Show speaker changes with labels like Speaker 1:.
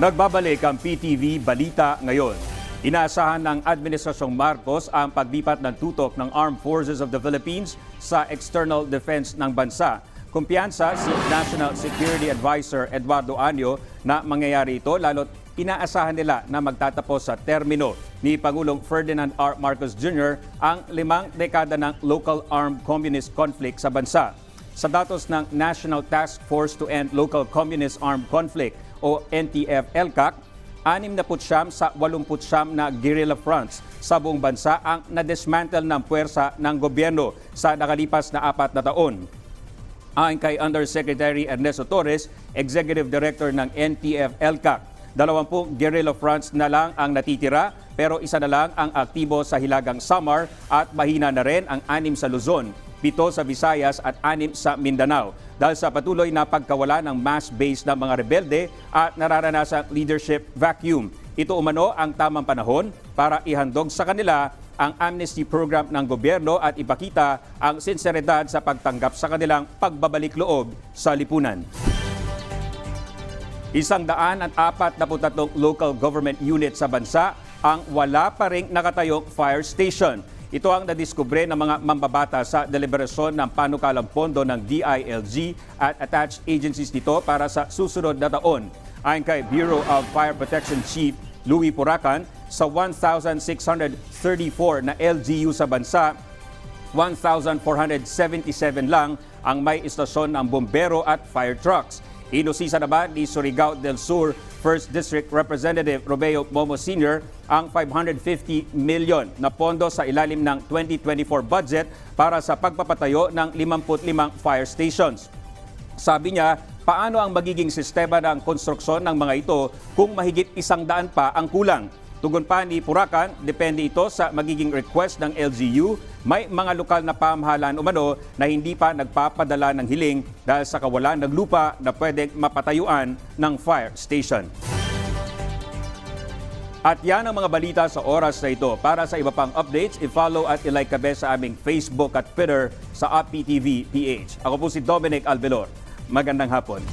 Speaker 1: Nagbabalik ang PTV Balita ngayon. Inaasahan ng Administrasyong Marcos ang paglipat ng tutok ng Armed Forces of the Philippines sa external defense ng bansa. Kumpiyansa si National Security Advisor Eduardo Anyo na mangyayari ito lalo't inaasahan nila na magtatapos sa termino ni Pangulong Ferdinand R. Marcos Jr. ang limang dekada ng local armed communist conflict sa bansa. Sa datos ng National Task Force to End Local Communist Armed Conflict o NTF-ELCAC, 69 sa 89 na guerrilla fronts sa buong bansa ang nadismantle ng puwersa ng gobyerno sa nakalipas na apat na taon. Ayon kay Undersecretary Ernesto Torres, Executive Director ng NTF-ELCAC, dalawampung guerrilla fronts na lang ang natitira pero isa na lang ang aktibo sa Hilagang Samar at mahina na rin ang anim sa Luzon, pito sa Visayas at anim sa Mindanao dahil sa patuloy na pagkawala ng mass base ng mga rebelde at nararanasang leadership vacuum. Ito umano ang tamang panahon para ihandog sa kanila ang amnesty program ng gobyerno at ipakita ang sinseridad sa pagtanggap sa kanilang pagbabalik loob sa lipunan. Isang daan at apat na putatlong local government unit sa bansa ang wala pa ring nakatayong fire station. Ito ang nadiskubre ng mga mambabata sa deliberasyon ng panukalang pondo ng DILG at attached agencies nito para sa susunod na taon. Ayon kay Bureau of Fire Protection Chief Louis Puracan, sa 1,634 na LGU sa bansa, 1,477 lang ang may istasyon ng bombero at fire trucks. Inusisa naman ni Surigao del Sur 1st District Representative Romeo Momo Sr. ang 550 million na pondo sa ilalim ng 2024 budget para sa pagpapatayo ng 55 fire stations. Sabi niya, paano ang magiging sistema ng konstruksyon ng mga ito kung mahigit isang daan pa ang kulang? Tugon pa ni Purakan, depende ito sa magiging request ng LGU. May mga lokal na pamahalaan umano na hindi pa nagpapadala ng hiling dahil sa kawalan ng lupa na pwedeng mapatayuan ng fire station. At yan ang mga balita sa oras na ito. Para sa iba pang updates, i-follow at i-like kabe sa aming Facebook at Twitter sa APTV PH. Ako po si Dominic Alvelor. Magandang hapon.